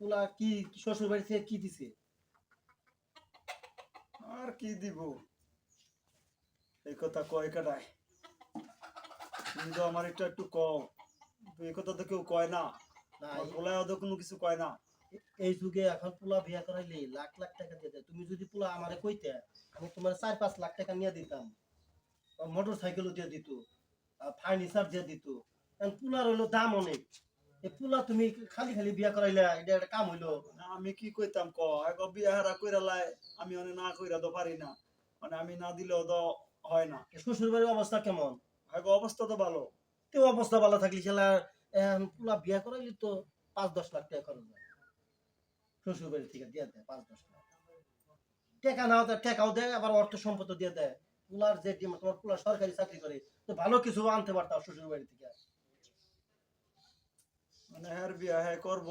পোলা কি শ্বশুর বাড়ি থেকে কি দিছে? আর কি দিব? এই কথা কয় কাটায় তুমি তো আমার একটু একটু কও। এই কথা তো কেউ কয় না। পোলায় তো কোনো কিছু কয় না। এই যুগে এখন পোলা বিয়া করাইলে লাখ লাখ টাকা দিয়ে দেয়। তুমি যদি পোলা আমারে কইতে আমি তোমার চার পাঁচ লাখ টাকা নিয়ে দিতাম। মোটর সাইকেলও দিয়ে দিত ফার্নিচার দিয়ে দিত। পোলার হইল দাম অনেক। পোলা তুমি খালি খালি বিয়া করাইলে এটা একটা কাম হইল। আমি কি কইতাম ক? এক বিয়া হারা কইরা লাই আমি অনেক না কইরা তো পারি না। মানে আমি না দিলেও তো হয় না। শ্বশুর বাড়ির অবস্থা কেমন? এক অবস্থা তো ভালো। তো অবস্থা ভালো থাকলে সেলা পোলা বিয়া করাইলে তো পাঁচ দশ লাখ টাকা খরচ হয়। শ্বশুর বাড়ি থেকে দিয়ে দেয় পাঁচ দশ লাখ। টাকা নাও দেয় টাকাও দেয় আবার অর্থ সম্পদ দিয়ে দেয়। পোলার যে তোমার পোলা সরকারি চাকরি করে তো ভালো কিছু আনতে পারতাম শ্বশুর বাড়ি থেকে। মানে হ্যাঁ বিয়া হ্যাঁ করব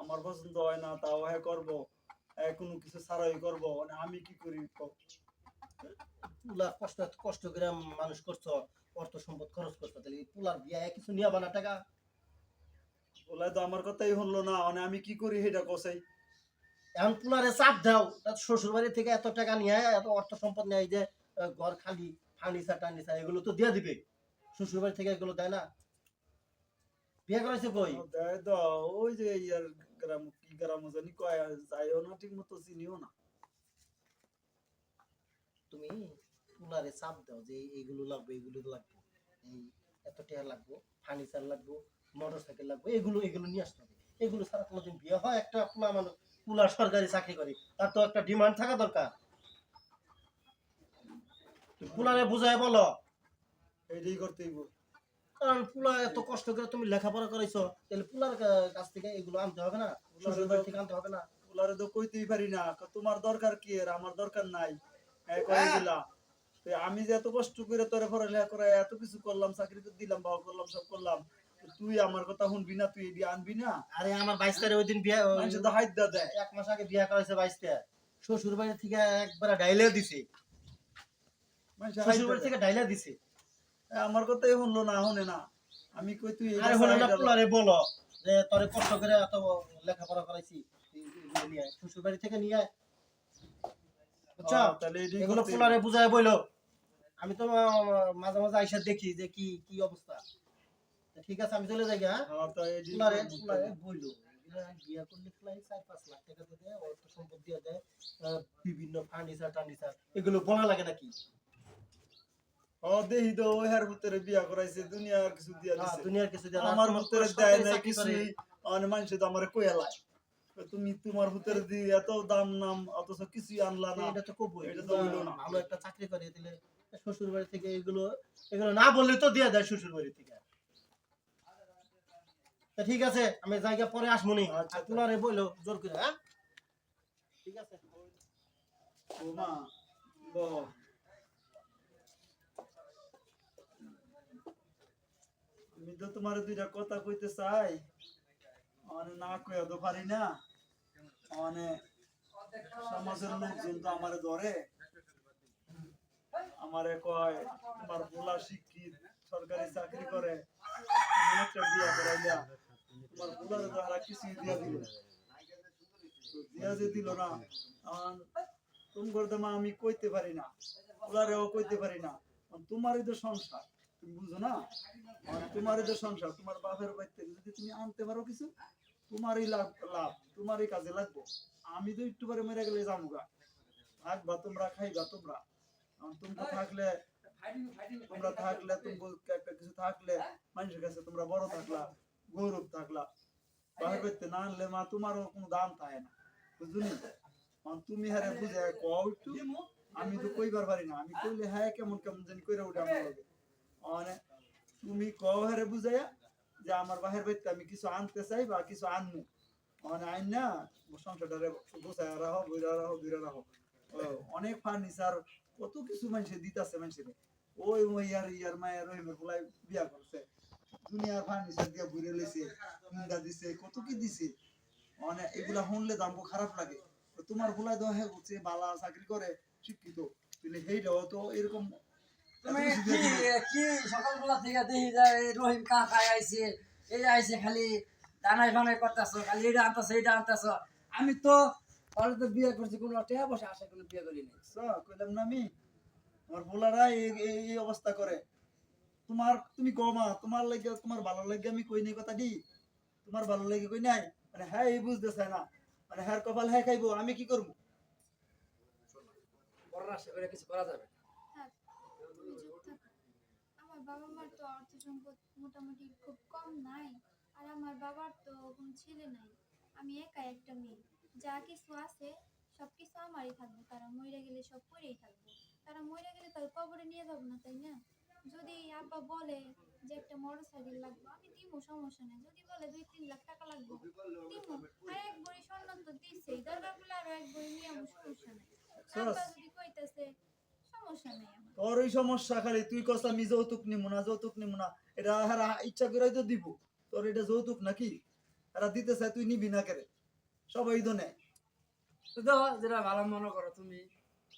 আমার পছন্দ হয় না তাও হ্যাঁ করব হ্যাঁ কোনো কিছু ছাড়াই করব মানে আমি কি করি? পোলা কষ্ট কষ্ট করে মানুষ করছ অর্থ সম্পদ খরচ করছ তাহলে পোলার বিয়া কিছু নিয়ে বানা টাকা? বলে তো আমার কথাই হলো না মানে আমি কি করি সেটা কসাই এখন পোলারে চাপ দাও শ্বশুর বাড়ি থেকে এত টাকা নিয়ে এত অর্থ সম্পদ নেয় যে ঘর খালি ফার্নিচার টার্নিচার এগুলো তো দিয়ে দিবে। শ্বশুর বাড়ি থেকে এগুলো দেয় না। বিয়ে করেছে কই? ওই যে ইয়ার গ্রাম কি গ্রাম জানি কয় যাইও না ঠিক মতো চিনিও না। তুমি পোলারে চাপ দাও যে এইগুলো লাগবে এইগুলো লাগবে। এই এত টাকা লাগবে ফার্নিচার লাগবে মোটর সাইকেল লাগবে এগুলো এগুলো নিয়ে আসতে হবে। এগুলো ছাড়া কোনোদিন বিয়ে হয়? একটা পোলা মানুষ পোলা সরকারি চাকরি করে তার তো একটা ডিমান্ড থাকা দরকার। পোলারে বুঝায় বলো। এইটাই করতে হইব। কারণ পোলা এত কষ্ট করে তুমি লেখাপড়া করাইছো তাহলে পোলার কাছ থেকে এগুলো আনতে হবে না? থেকে আনতে হবে না? ওলারে তো কইতেই পারি না তোমার দরকার কি? এর আমার দরকার নাই। হ্যাঁ। আমি যে এত কষ্ট করে তোরে পড়ালেখা করে এত কিছু করলাম চাকরি করে দিলাম বাবা করলাম সব করলাম। তুই আমার কথা শুনবি না তুই এটি আনবি না? আরে আমার বাইশ তারিখ ওই দিন বিয়ে তো হাইট দেয়। এক মাস আগে বিয়ে করাইছে বাইশটা। শ্বশুর বাড়ি থেকে একবার ডাইলে দিছে। শ্বশুর বাড়ি থেকে ডাইলে দিছে। আমার কথাই শুনলো না শুনে না। আমি কই তুই আরে হলো না পোলারে বলো যে তোরে কষ্ট করে এত লেখাপড়া করাইছি। নিয়ে শ্বশুর বাড়ি থেকে নিয়ে আয়। বুঝছ? হ্যাঁ, তাহলে এগুলো পোলারে বুঝায় বইলো। আমি তো মাঝে মাঝে আইসা দেখি যে কি কি অবস্থা। ঠিক আছে আমি চলে যাই হ্যাঁ? হ্যাঁ, পোলারে পোলারে বইলো। এগুলো করলে খেলাই চার পাঁচ লাখ টাকা দিয়ে অর্থ সম্পদ দিয়ে দেয় বিভিন্ন ফার্নিচার টার্নিচার এগুলো বলা লাগে নাকি? দেহি তো ওই হার ভিতরে বিয়া করাইছে কিছু দিয়া দিছে। দুনিয়ার কিছু দিয়ে আমার ভিতরে দেয় নাই চাকরি করে। মানুষ তো আমার কইয়া তুমি তোমার ভিতরে দি এত দাম নাম অথচ কিছুই আনলা না। এটা তো কবই এটা তো হইল না। ভালো একটা চাকরি করে দিলে শ্বশুর বাড়ি থেকে এগুলো এগুলো না বললে তো দিয়ে দেয় শ্বশুর বাড়ি থেকে। তা ঠিক আছে আমি জায়গা পরে আসব নি। আচ্ছা, আর তোমারে বইলো জোর করে হ্যাঁ? ঠিক আছে। বহ। আমি তো তোমার দুইটা কথা কইতে চাই। মানে না কইয়া তো পারি না। মানে সমাজের লোকজন তো আমারে ধরে। আমারে কয়, তোমার পোলা শিক্ষিত, সরকারি চাকরি করে একটা বিয়া করাইলা। তোমার পোলারে তো আর কিছুই দিয়া দিল দিয়া যে দিল না তুমি করতে মা আমি কইতে পারি না। ওলারেও কইতে পারি না। তোমারই তো সংসার। বুঝো না? আর তোমারই তো সংসার, তোমার বাপের বাড়ি থেকে যদি তুমি আনতে পারো কিছু, তোমারই লাভ লাভ, তোমারই কাজে লাগবে। আমি তো একটু পরে মেরে গেলে যাব গা। থাকবা তোমরা, খাইবা তোমরা। তোমরা থাকলে তোমরা থাকলে তুমি একটা কিছু থাকলে, মানুষের কাছে তোমরা বড় থাকলা, গৌরব থাকলা। বাপের বাড়িতে না আনলে মা তোমারও কোনো দাম থাকে না। বুঝলি তুমি হারে বুঝে কও একটু। আমি তো কইবার পারি না। আমি কইলে হ্যাঁ কেমন কেমন জানি কইরা উঠে আমার তুমি কও হারে বুঝাইয়া যে আমার বাহির বাইতে আমি কিছু আনতে চাই বা কিছু আনমু। মানে আইন না সংসারটারে গোছায় রাখো, বইরা রাখো বইরা রাখো। অনেক ফার্নিচার, কত কিছু মানুষে দিতাছে মানুষের। ওই ইয়ার ইয়ার মায়ের রহিমের ফুলাই বিয়া করছে। দুনিয়ার ফার্নিচার দিয়ে ঘুরে লেছে হুন্ডা দিছে, কত কি দিছে। মানে এগুলা শুনলে দামবো খারাপ লাগে। তোমার ফুলাই তো হ্যাঁ বালা চাকরি করে, শিক্ষিত। তাহলে সেইটাও তো এরকম কি কি সকালবেলা থেকে দেখি যায় রহিম আইছে এই আইছে খালি দানাই করতেছো খালি এটা আনতেছো এটা আনতেছো। আমি তো পরে তো বিয়ে করছি কোনো আসে বিয়ে করি নাই। কইলাম না আমি আমার বোলারা এই অবস্থা করে। তোমার তুমি কমা তোমার লাগে তোমার ভালো লাগে আমি কই নাই কথা দি? তোমার ভালো লাগে কই নাই? মানে হ্যাঁ এই বুঝতেছে না। মানে হ্যাঁ কপাল হ্যাঁ খাইবো আমি কি করব? কিছু করা যাবে না। থাক, তুমি চুপ থাকো। আমার বাবা মার তো অর্থ সম্পদ মোটামুটি খুব কম নাই আর আমার বাবার তো কোনো ছেলে নাই। আমি একা একটা মেয়ে। যা কিছু আছে সব কিছু আমারই থাকবে। তারা মরে গেলে সব পরেই থাকবে। তারা মরে গেলে তার কবরে নিয়ে যাব না তাই না? যদি আব্বা বলে যে একটা মোটর সাইকেল লাগবে আমি দিব সমস্যা নেই। যদি বলে দুই তিন লাখ টাকা লাগবে দিব আর এক বড়ি স্বর্ণ তো দিছেই দরকার পড়লে আরও এক বড়ি নিয়ে আমার সমস্যা নেই। আব্বা যদি কইতেছে সমস্যা নেই আমার। তোর ওই সমস্যা খালি তুই কস আমি যৌতুক নিমু না যৌতুক নিমু না এটা হারা ইচ্ছা করে তো দিব। তোর এটা যৌতুক নাকি? এরা দিতে চায় তুই নিবি না কেরে? সবাই তো নেয়। তো যেটা ভালো মনে করো তুমি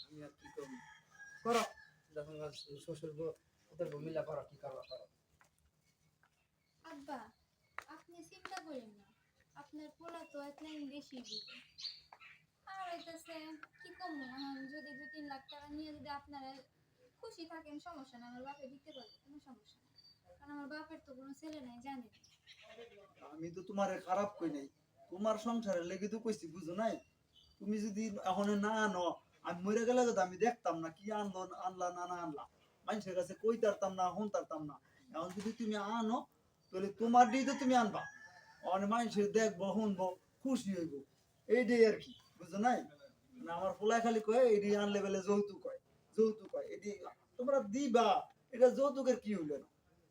আমি আর কি করব? করো। যখন শ্বশুর ওদের মিলা করো কি করো করো? আব্বা আপনি চিন্তা করেন না। আপনার পোলা তো একলাই বেশি বুঝে। আর হইতেছে কি কম? যদি দু তিন লাখ টাকা নিয়ে যদি আপনারা খুশি থাকেন, সমস্যা না আমার বাপে দিতে পারবে, কোনো সমস্যা নেই। কারণ আমার বাপের তো কোনো ছেলে নাই জানেন আমি তো তোমারে খারাপ কই নাই। তোমার সংসারের লেগে তো কইছি, বুঝো নাই? তুমি যদি এখন না আনো, আমি মরে গেলে তো আমি দেখতাম না, কি আনলো, আনলা না না আনলা। মানুষের কাছে কই তারতাম না, হন তারতাম না। এখন যদি তুমি আনো, তাহলে তোমার দিয়ে তো তুমি আনবা। অনেক মানুষের দেখব শুনব খুশি হইব। এইটাই আর কি, বুঝো নাই? না আমার পোলায় খালি কয় এটি আনলে বেলে যৌতুক যৌতুক হয়। এটি তোমরা দিবা এটা যৌতুকের কি হইল? না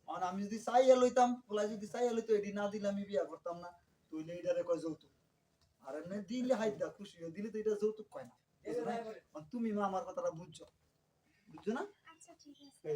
আর আমি যদি চাইয়া লইতাম পোলা যদি চাইয়া লইতো এটি না দিলে আমি বিয়া করতাম না। তুইলে এটারে কয় যৌতুক? আর এমনি দিলে হাইদা খুশি হয়ে দিলে তো এটা যৌতুক কয় না? আর তুমি মা আমার কথাটা বুঝছ। বুঝছ না? আচ্ছা ঠিক আছে।